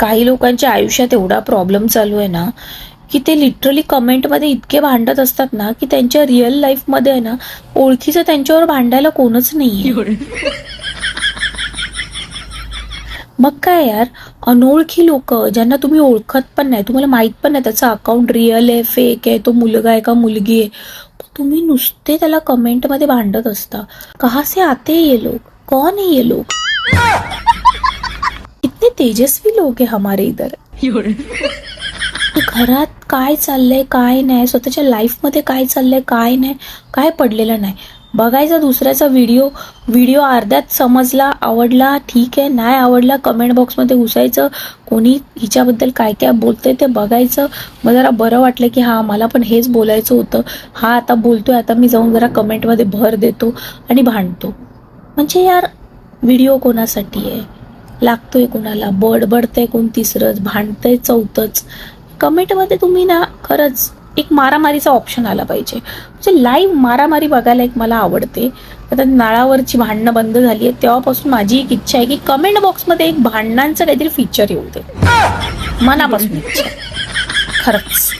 काही लोकांच्या आयुष्यात एवढा प्रॉब्लेम चालू आहे ना की ते लिटरली कमेंटमध्ये इतके भांडत असतात ना की त्यांच्या रिअल लाईफमध्ये आहे ना ओळखीचं त्यांच्यावर भांडायला कोणच नाहीये. मग काय यार अनोळखी लोक ज्यांना तुम्ही ओळखत पण नाही तुम्हाला माहीत पण नाही त्याचं अकाउंट रिअल आहे फेक आहे तो मुलगा आहे का मुलगी आहे तुम्ही नुसते त्याला कमेंटमध्ये भांडत असता. कहा से आते हैं ये लोग कौन है ये कितने तेजस्वी लोग है हमारे इधर. घरात काय चाललंय काय नाही? स्वतःच्या लाईफमध्ये काय चाललंय काय नाही? काय पडलेलं नाही? बघायचा दुसऱ्याचा व्हिडिओ व्हिडिओ अर्ध्यात समजला आवडला ठीक आहे. नाही आवडला कमेंट बॉक्समध्ये घुसायचं. कोणी हिच्याबद्दल काय काय बोलतंय ते बघायचं. मग जरा बरं वाटलं की हा मला पण हेच बोलायचं होतं. हा आता बोलतोय आता मी जाऊन जरा कमेंटमध्ये भर देतो आणि भांडतो. म्हणजे यार व्हिडिओ कोणासाठी आहे? लागतोय कोणाला बडबडतंय कोण तिसरंच भांडतंय चौथंच. कमेंटमध्ये तुम्ही ना खरंच एक मारामारीचा ऑप्शन आला पाहिजे. म्हणजे लाईव्ह मारामारी बघायला एक मला आवडते. आता नळावरची भांडणं बंद झाली आहे तेव्हापासून माझी एक इच्छा आहे की कमेंट बॉक्समध्ये एक भांडणांचं काहीतरी फीचर येऊ दे. मनापासून इच्छा खरंच.